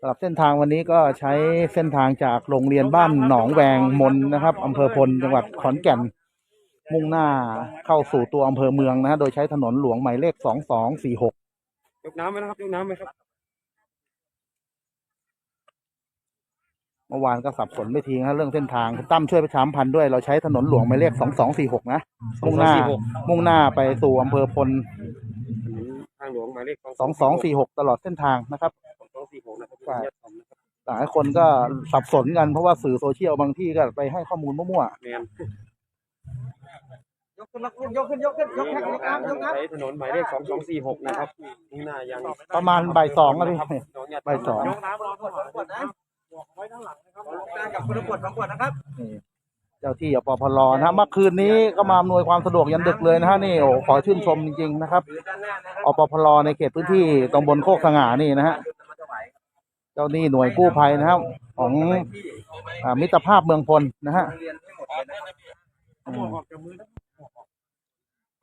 สำหรับเส้นทางวันนี้ก็ใช้เส้นทางจากโรงเรียนบ้านหนองแวงมนนะครับอำเภอพลจังหวัดขอนแก่น มุ่งหน้าเข้าสู่ตัวอำเภอเมืองนะฮะโดยใช้ถนนหลวงหมายเลขสองสองสี่หกยกน้ำไหมนะครับยกน้ำไหมครับเมื่อวานก็สับสนไม่ทีนะเรื่องเส้นทางคุณตั้มช่วยประชาสัมพันธ์ด้วยเราใช้ถนนหลวงหมายเลขสองสองสี่หกนะมุ่งหน้า มุ่งหน้าไปสู่อำเภอพลทางหลวงหมายเลขสองสองสี่หกตลอดเส้นทางนะครับสองสองสี่หกนะครับใช่ญาติผมนะครับหลายคนก็สับสนกันเพราะว่าสื่อโซเชียลบางที่ก็ไปให้ข้อมูลมั่วแมนยกขึ้นยกขึ้นยกขึ้นยกแท็กยกน้ำยกน้ำใช้ถนนหมายเลขสองสองสี่หกนะครับมุ่งหน้ายังๆประมาณบ่ายสองอะพี่ครับน้องญาติบ่ายสองยกน้ำรอขวดสองขวดนะไว้ข้างหลังนะครับการกับคนขวดสองขวดนะครับนี่ เจ้าที่อปพลนะฮะเมื่อคืนนี้ก็มาอำนวยความสะดวกยันดึกเลยนะฮะนี่โอ้ขอชื่นชมจริงๆนะครับอปพลในเขตพื้นที่ตำบลโคกสง่านี่นะฮะเจ้าหนี้หน่วยกู้ภัยนะครับของอมิตรภาพเมืองพลนะฮะ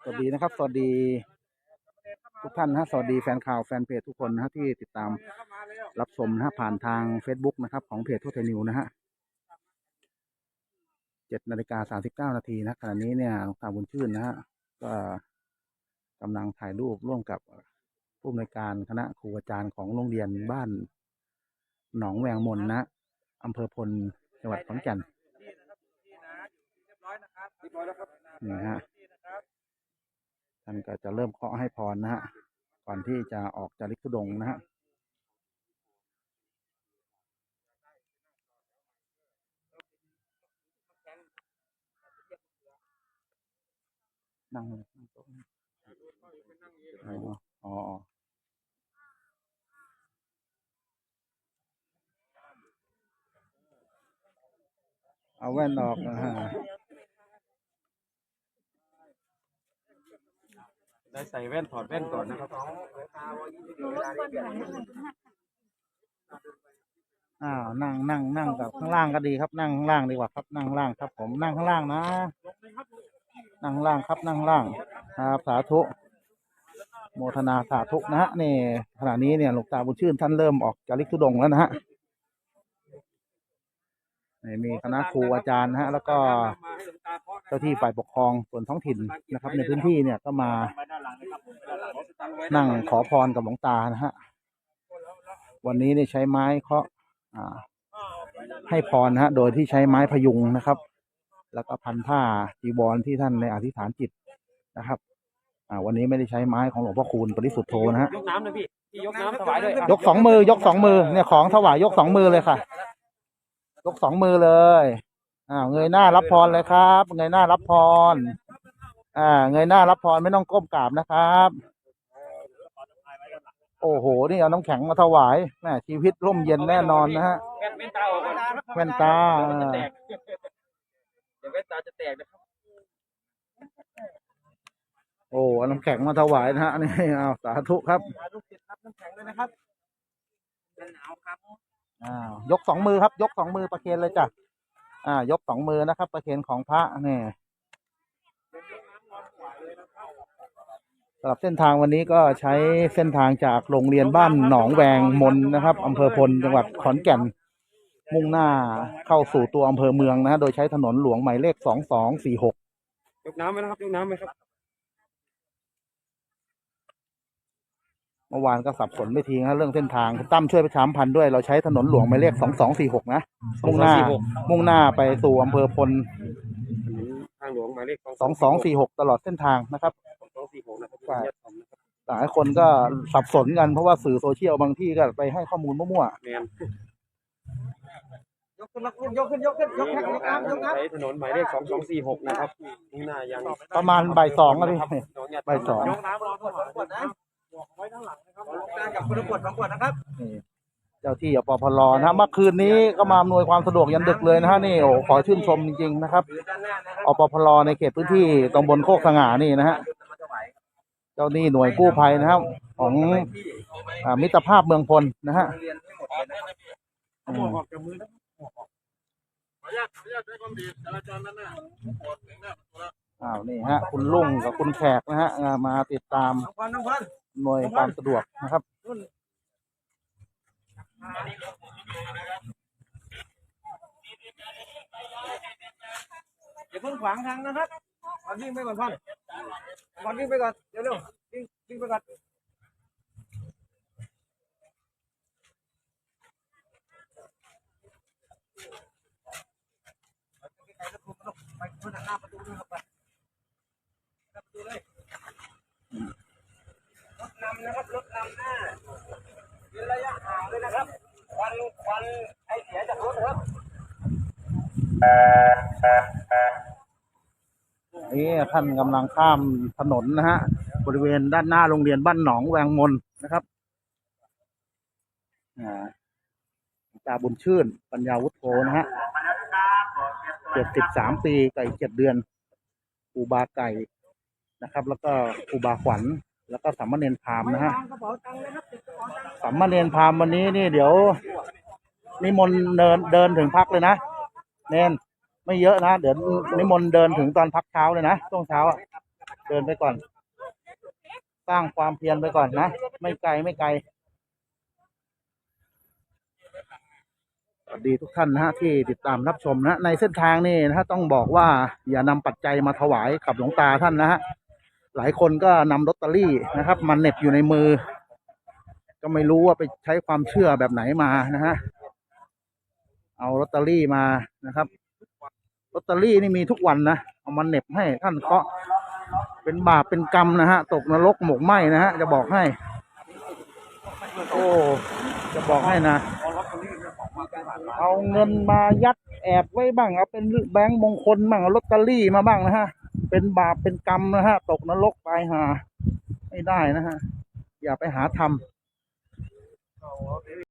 สวัสดีนะครับ สวัสดีทุกท่านนะฮะสวัสดีแฟนข่าวแฟนเพจทุกคนนะฮะที่ติดตามรับชมนะฮะผ่านทาง Facebook นะครับ ของเพจทั่วไทยนิวนะฮะ เจ็ดนาฬิกาสามสิบเก้านาทีนะขณะนี้เนี่ยหลวงตาบุญชื่นนะฮะก็กำลังถ่ายรูปร่วมกับผู้อำนวยการคณะครูอาจารย์ของโรงเรียนบ้าน หนองแวงมนนะอำเภอพลจังหวัดขอนแก่นนี่ฮะท่านก็จะเริ่มเคาะให้พรนะฮะก่อนที่จะออกจาริกธุดงค์นะฮะ นั่งเลยนั่งโต๊ะนี่อ๋ออ๋อเอาแว่นออกนะฮะได้ใส่แว่นถอดแว่นก่อนนะครับอ้าวนั่งนั่งนั่งกับข้างล่างก็ดีครับ นั่งข้างล่างดีกว่าครับ นั่งข้างล่างครับ ผมนั่งข้างล่างนะ นั่งล่างครับนั่งข้างล่างครับสาธุโมทนาสาธุนะฮะนี่ขณะนี้เนี่ยหลวงตาบุญชื่นท่านเริ่มออกจาริกธุดงแล้วนะฮะนี่มีคณะครูอาจารย์นะฮะแล้วก็เจ้าที่ฝ่ายปกครองส่วนท้องถิ่นนะครับ ในพื้นที่เนี่ยก็มานั่งขอพรกับหลวงตานะฮะวันนี้เนี่ยใช้ไม้เคาะให้พรนะฮะโดยที่ใช้ไม้พยุงนะครับ แล้วก็พันผ้าจีวรที่ท่านในอธิษฐานจิตนะครับอ่าวันนี้ไม่ได้ใช้ไม้ของหลวงพ่อคูณปริสุทธโธนะฮะยกน้ำเลยพี่พี่ยกน้ำถวายด้วยยกสองมือยกสองมือเนี่ยของถวายยกสองมือเลยค่ะ ยกสองมือเลยอ่าเงยหน้ารับพรเลยครับ เงยหน้ารับพรอ่า เงยหน้ารับพรไม่ต้องก้มกราบนะครับ โอ้โห นี่เอาน้ำแข็งมาถวายแม่ชีวิตร่มเย็นแน่นอนนะฮะแว่นแว่นตาออกก่อนแว่นตาจะแตกเดี๋ยวแว่นตาจะแตกนะครับโอ้เอาน้ำแข็งมาถวายนะฮะนี่เอาสาธุครับลูกศิษย์รับน้ำแข็งเลยนะครับเป็นหนาวครับอ่ายกสองมือครับ ยกสองมือประเคนเลยจ้ะอ่า ยกสองมือนะครับ ประเคนของพระนี่สำหรับเส้นทางวันนี้ก็ใช้เส้นทางจากโรงเรียนบ้านหนองแวงมนนะครับอำเภอพลจังหวัดขอนแก่น มุ่งหน้าเข้าสู่ตัวอำเภอเมืองนะฮะโดยใช้ถนนหลวงหมายเลขสองสองสี่หกยกน้ำไหมนะครับยกน้ำไหมครับ เมื่อวานก็สับสนไม่ทีนะเรื่องเส้นทางคุณตั้มช่วยประชาสัมพันธ์ด้วยเราใช้ถนนหลวงหมายเลขสองสองสี่หกนะมุ่งหน้า มุ่งหน้าไปสู่อำเภอพลทางหลวงหมายเลขสองสองสี่หกตลอดเส้นทางนะครับสองสองสี่หกนะครับใช่ญาติผมนะครับหลายคนก็สับสนกันเพราะว่าสื่อโซเชียลบางที่ก็ไปให้ข้อมูลมั่วแมน ยกขึ้นยกขึ้นยกขึ้นยกแท็กยกน้ำยกน้ำใช้ถนนหมายเลขสองสองสี่หกนะครับมุ่งหน้ายังๆประมาณบ่ายสองอะพี่น้องญาติบ่ายสองยกน้ำรอขวดสองขวดนะไว้ข้างหลังนะครับการกับคนขวดสองขวดนะครับนี่เจ้าที่อปพลนะฮะเมื่อคืนนี้ก็มาอำนวยความสะดวกยันดึกเลยนะฮะนี่โอ้ขอชื่นชมจริงๆนะครับหรือด้านหน้านะครับอปพลในเขตพื้นที่ตำบลโคกสง่านี่นะฮะมาถวายเจ้าหนี้หน่วยกู้ภัยนะครับ ของที่อ่ามิตรภาพเมืองพลนะฮะ อืมออกจากมือนะอ้าวนี่ฮะ คุณลุงกับคุณแขกนะฮะอ่ามาติดตามน้องพันน้องพันหน่วยความสะดวกนะครับอย่าเพิ่งขวางทางนะครับก่อนวิ่งไปก่อนพ่อนก่อนวิ่งไปก่อนเร็วๆวิ่งวิ่งไปก่อนไปคนหน้าประตูด้วยครับไปหน้าประตูเลยรถนำนะครับรถนำหน้า ยืนระยะห่างเลยนะครับควันควันไอเสียจากรถนะครับนี่ท่านกำลังข้ามถนนนะฮะ บริเวณด้านหน้าโรงเรียนบ้านหนองแวงมนนะครับอ่าตาบุญชื่น ปัญญาวุฒโธนะฮะเจ็ดสิบสามปีไก่เจ็ดเดือนครูบาไก่นะครับ แล้วก็ครูบาขวัญ แล้วก็สามเณรพราหมณ์นะฮะวางกระเป๋าตังค์เลยครับติดกระเป๋าตังค์สามเณรพราหมณ์วันนี้นี่เดี๋ยวนิมนต์เดินเดินถึงพักเลยนะเนนไม่เยอะนะ เดี๋ยวนิมนต์เดินถึงตอนพักเช้าเลยนะช่วงเช้าอะเดินไปก่อน สร้างความเพียรไปก่อนนะ ไม่ไกลไม่ไกลสวัสดีทุกท่านนะฮะที่ติดตามรับชมนะในเส้นทางนี่นะฮะต้องบอกว่าอย่านำปัจจัยมาถวายกับหลวงตาท่านนะฮะ หลายคนก็นำลอตเตอรี่นะครับมาเน็บอยู่ในมือ ก็ไม่รู้ว่าไปใช้ความเชื่อแบบไหนมานะฮะเอาลอตเตอรี่มานะครับลอตเตอรี่นี่มีทุกวันนะเอามาเน็บให้ท่านเคาะเป็นบาปเป็นกรรมนะฮะตกนรกหมกไหมนะฮะจะบอกให้ โอ้จะบอกให้นะเอาเงินมายัดแอบไว้บ้างเอาเป็นแบงค์มงคลบ้างเอาลอตเตอรี่มาบ้างนะฮะ เป็นบาปเป็นกรรมนะฮะ ตกนรกไปหา ไม่ได้นะฮะ อย่าไปหาทำ